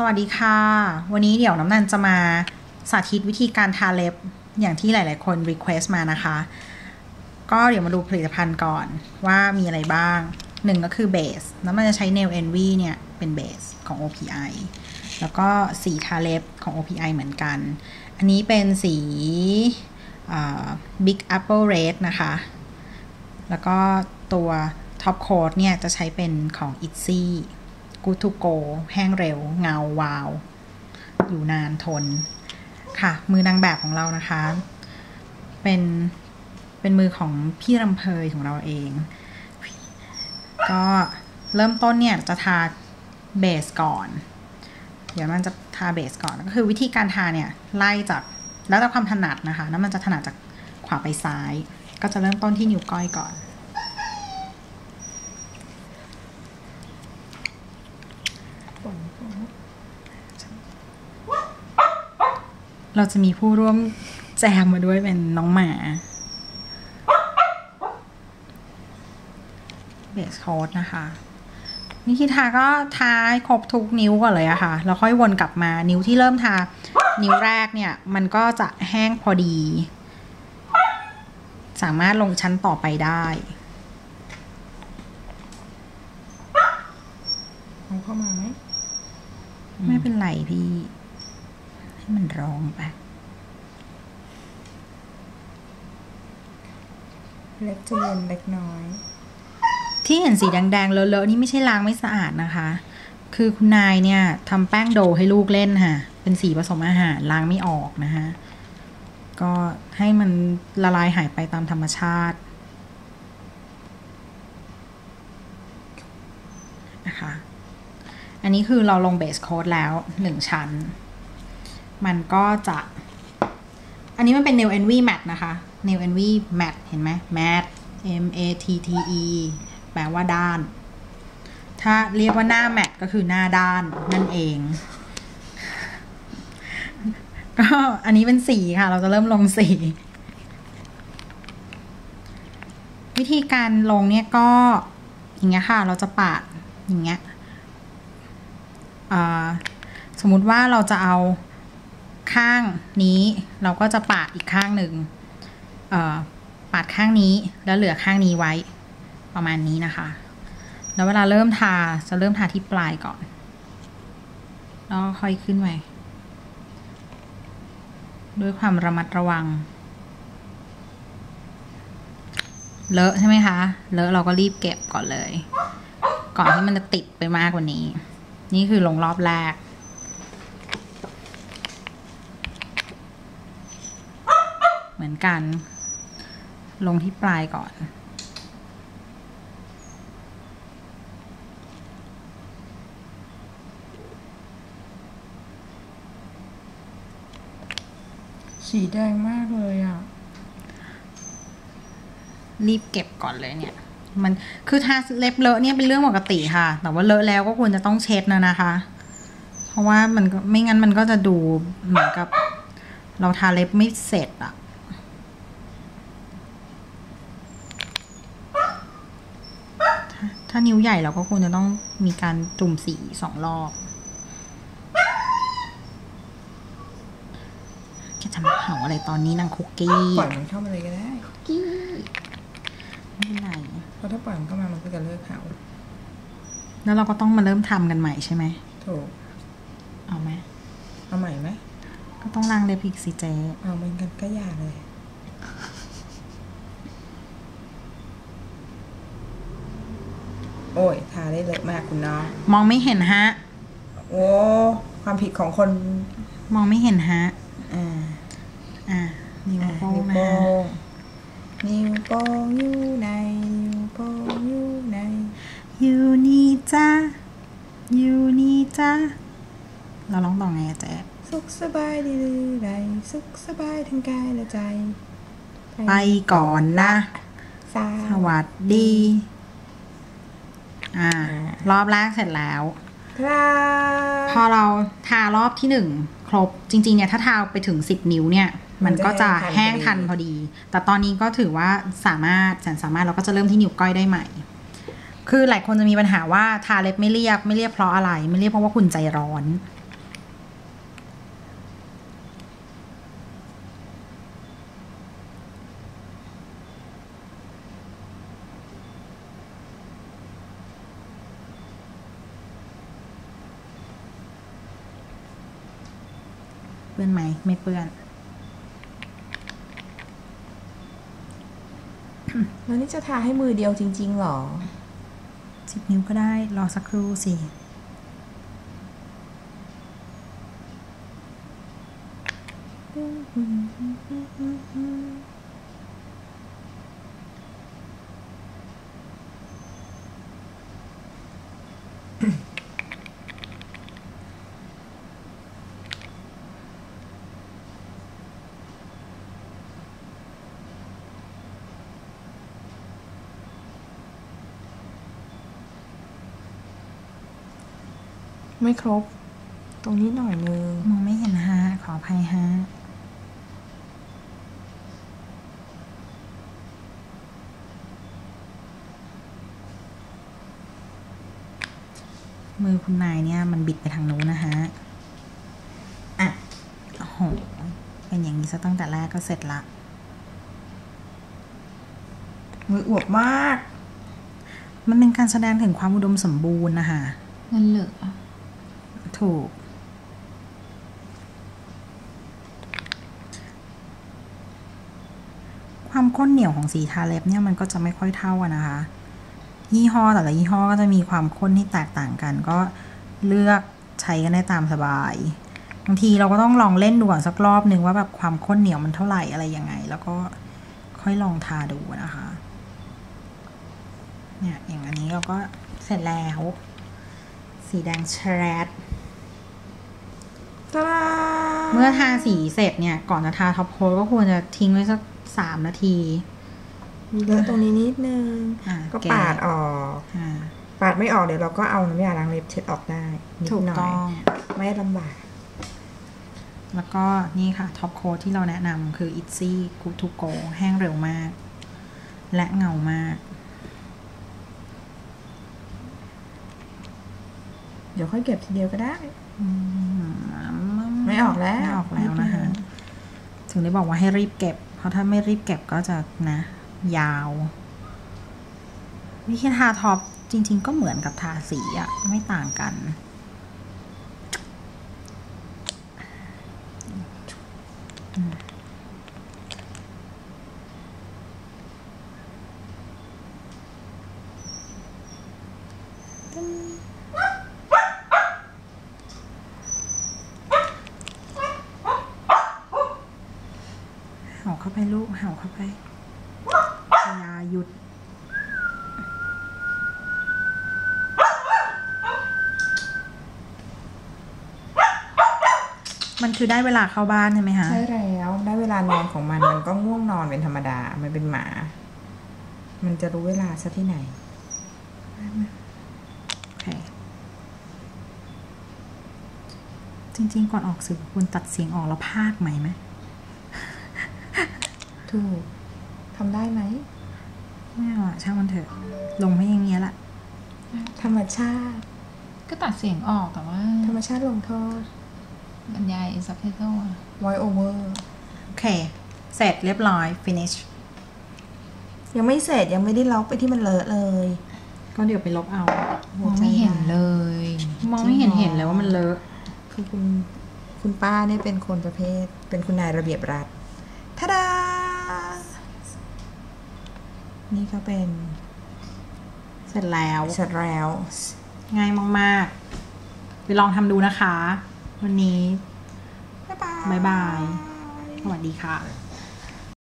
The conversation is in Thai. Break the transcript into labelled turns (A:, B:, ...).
A: สวัสดีค่ะ วันนี้เดี๋ยวน้ำนันจะมาสาธิตวิธีการทาเล็บอย่างที่หลาย ๆ คนรีเควสต์มานะคะ ก็เดี๋ยวมาดูผลิตภัณฑ์ก่อนว่ามีอะไรบ้างหนึ่งก็คือเบสแล้วมันจะใช้ Nail Envy เนี่ย เป็นเบสของ OPI แล้วก็สีทาเล็บของ OPI เหมือนกัน อันนี้เป็นสี Big Apple Red นะคะ แล้วก็ตัวท็อปโค้ดเนี่ย จะใช้เป็นของ Itzy Good to Go แห้งเร็ว เงาวาว อยู่นานทน ค่ะ มือนางแบบของเรานะคะ เป็น เป็นมือของพี่รำเพยของเราเอง ก็เริ่มต้นเนี่ยจะทาเบสก่อน เดี๋ยวมันจะทาเบสก่อน ก็คือวิธีการทาเนี่ยไล่จากแล้วแต่ความถนัดนะคะ แล้วมันจะถนัดจากขวาไปซ้าย ก็จะเริ่มต้นที่นิ้วก้อยก่อน เราจะมีผู้ร่วมแจมมาด้วยเป็นน้องหมาเบสโค้ดนะคะวิธีทาก็ทาครบทุกนิ้วก่อนเลยอะค่ะแล้วค่อยวนกลับมานิ้วที่เริ่มทา นิ้วแรกเนี่ย มันก็จะแห้งพอดี สามารถลงชั้นต่อไปได้เอาเข้ามาไหม ไม่เป็นไรพี่ ให้มันร้องไป
B: เล็กจะเย็นเล็กน้อย
A: ที่เห็นสีแดงๆ เลอะๆ นี่ไม่ใช่ล้างไม่สะอาดนะคะ คือคุณนายเนี่ยทำแป้งโดให้ลูกเล่นค่ะ เป็นสีผสมอาหารล้างไม่ออกนะคะก็ให้มันละลายหายไปตามธรรมชาตินะคะ อันนี้คือเราลงเบสโค้ดแล้วหนึ่งชั้น มันก็จะ อันนี้มันเป็น Nail Envy Matte นะคะ Nail Envy Matte เห็นไหม Matte M A T T E แปลว่าด้าน ถ้าเรียกว่าหน้าแมทก็คือหน้าด้านนั่นเอง ก็อันนี้เป็นสีค่ะ เราจะเริ่มลงสี วิธีการลงเนี่ยก็ อย่างเงี้ยค่ะ เราจะปาดอย่างเงี้ยสมมุติว่าเราจะเอา ข้างนี้เราก็จะปาดอีกข้างหนึ่งปาดข้างนี้แล้วเหลือข้างนี้ไว้ประมาณนี้นะคะ แล้วเวลาเริ่มทาจะเริ่มทาที่ปลายก่อนแล้วค่อยขึ้นไปด้วยความระมัดระวัง เลอะใช่ไหมคะ เลอะเราก็รีบเก็บก่อนเลย ก่อนที่มันจะติดไปมากกว่านี้ นี่คือลงรอบแรก เห มือนกัน ลงที่ปลายก่อน
B: สีแดงมากเลยอะ
A: รีบเก็บก่อนเลยเนี่ย มันคือทาเล็บเลอะเนี่ยเป็นเรื่องปกติค่ะ แต่ว่าเลอะแล้วก็ควรจะต้องเช็ดนะนะคะ เพราะว่ามันไม่งั้นมันก็จะดูเหมือนกับเราทาเล็บไม่เสร็จอะ ถ้านิ้วใหญ่เราก็ควรจะต้องมีการจุ่มสีสองรอบแกจะมาเห่าอะไรตอนนี้นางคุกกี้
B: ปล่อยมันเข้ามาเลยก็ได้
A: กี้ไม่เป็นไร
B: เพราะถ้าปล่อยมันเข้ามามันก็จะเลิกเห่า
A: แล้วเราก็ต้องมาเริ่มทำกันใหม่ใช่ไหม
B: ถูก
A: เอาไหม
B: เอาใหม่ไหม
A: ก็ต้องล้างเล็บอีกสิเจ๊
B: เอาเหมือนกันก็อย่าเลย โอ้ย ทาได้ เลอะมากคุณน้อง
A: มองไม่เห็นฮะ
B: โอ้ความผิดของคน
A: มองไม่เห็นฮะ
B: อ่า
A: อะนิ้ว
B: อะ
A: โป้
B: นิ้
A: ง
B: ว
A: นะ
B: โป้
A: ฮะ
B: งนิ้วโป้งอยู่ในนิ้วโป้งอยู่ใน
A: อยู่นี่จ้าอยู่นี่จ้าเราร้องต่อไงอะเจ๊
B: สุขสบายดีหรือไรสุขสบายทั้งกายและใจ
A: ไปก่อนนะ
B: สา
A: สวัสดี อ่ารอบแรกเสร็จแล้ว
B: ครับ
A: พอเราทารอบที่หนึ่งครบจริง ๆ เนี่ย ถ้าทาไปถึงสิบนิ้วเนี่ย มันก็จะแห้งทันพอดี แต่ตอนนี้ก็ถือว่าสามารถแสนสามารถเราก็จะเริ่มที่นิ้วก้อยได้ใหม่ คือหลายคนจะมีปัญหาว่าทาเล็บไม่เรียบไม่เรียบเพราะอะไร ไม่เรียบเพราะว่าคุณใจร้อน ปื้อนไหมไม่เปื้อน
B: แล้วนี่จะทาให้มือเดียวจริงๆหรอ
A: สิบนิ้วก็ได้รอสักครู่สิ
B: ไม่ครบ ตรงนี้หน่อยนึง
A: มองไม่เห็นฮะขออภัยฮะมือคุณนายเนี่ยมันบิดไปทางนู้นนะฮะ อะ โอ้โห เป็นอย่างนี้ซะตั้งแต่แรกก็เสร็จละ
B: มืออวบมาก
A: มันเป็นการแสดงถึงความอุดมสมบูรณ์นะคะ
C: เงินเหลือ
A: ถูก ความข้นเหนียวของสีทาเล็บเนี่ยมันก็จะไม่ค่อยเท่ากันนะคะ ยี่ห้อแต่ละยี่ห้อก็จะมีความข้นที่แตกต่างกัน ก็เลือกใช้กันได้ตามสบายบางทีเราก็ต้องลองเล่นดูก่อนสักรอบหนึ่งว่าแบบความข้นเหนียวมันเท่าไหร่อะไรยังไง แล้วก็ค่อยลองทาดูนะคะเนี่ยอย่างอันนี้เราก็เสร็จแล้ว สีแดงแชด
B: ตาด
A: เมื่อทาสีเสร็จเนี่ย ก่อนจะทาท็อปโค้ดก็ควรจะทิ้งไว้สักสามนาที
B: มีเลอะตรงนี้นิดนึง
A: อ่า
B: ก็
A: แกะ
B: ปาดออก
A: อ่า
B: ปาดไม่ออกเดี๋ยวเราก็เอาน้ำยาล้างเล็บเช็ดออกได้นิด
A: ถูก
B: หน่อ
A: ต้
B: ย
A: อง
B: ไม่ลำบาก
A: แล้วก็นี่ค่ะ ท็อปโค้ดที่เราแนะนำคือ Itzy Good to Go แห้งเร็วมาก และเงามาก
B: เดี๋ยวค่อยเก็บทีเดียวก็ได้
A: อืม
B: ไม่ออกแล้ว
A: ไม่ออกแล้วนะคะ
B: นิดนึง
A: ถึงได้บอกว่าให้รีบเก็บ เพราะถ้าไม่รีบเก็บก็จะนะ ยาว วิธีทาท็อปจริง ๆ ก็เหมือนกับทาสีอะไม่ต่างกันเห่าเข้า ไปลูกเห่าเข้าไปอย่าหยุดมันคือได้เวลาเข้าบ้านใช่ไหมคะ
B: ใช่แล้วได้เวลานอนของมันมันก็ง่วงนอนเป็นธรรมดา มันเป็นหมา มันจะรู้เวลาซะที่ไหน
A: โอเคจริง ๆ ก่อนออกสื่อคุณตัดเสียงออกแล้วพากย์ใหม่ไหม
B: ถูกทำได้ไหม
A: ไม่เอาอะช่างมันเถอะ ลงไม่อย่างเงี้ยแหละ
B: ธรรมชาติ
C: ก็ตัดเสียงออกแต่ว่า
B: ธรรมชาติลงโทษ
C: บรรยายซับไตเติลอะ
B: voice over
A: โอเค เสร็จเรียบร้อย finish
B: ยังไม่เสร็จยังไม่ได้ล็อกไปที่มันเลอะเลย
A: ก็เดี๋ยวไปลบเอา
C: มองไม่เห็นเลย
A: มองไม่เห็นเห็นเลยว่ามันเลอะ
B: คือคุณคุณป้าเนี่ยเป็นคนประเภท เป็นคุณนายระเบียบรัฐทาดา นี่ก็เป็น
A: เสร็จแล้ว
B: เสร็จแล้ว
A: ง่ายมากๆ ไปลองทำดูนะคะ วันนี้
B: บ๊ายบาย
A: บ๊ายบายสวัสดีค่ะ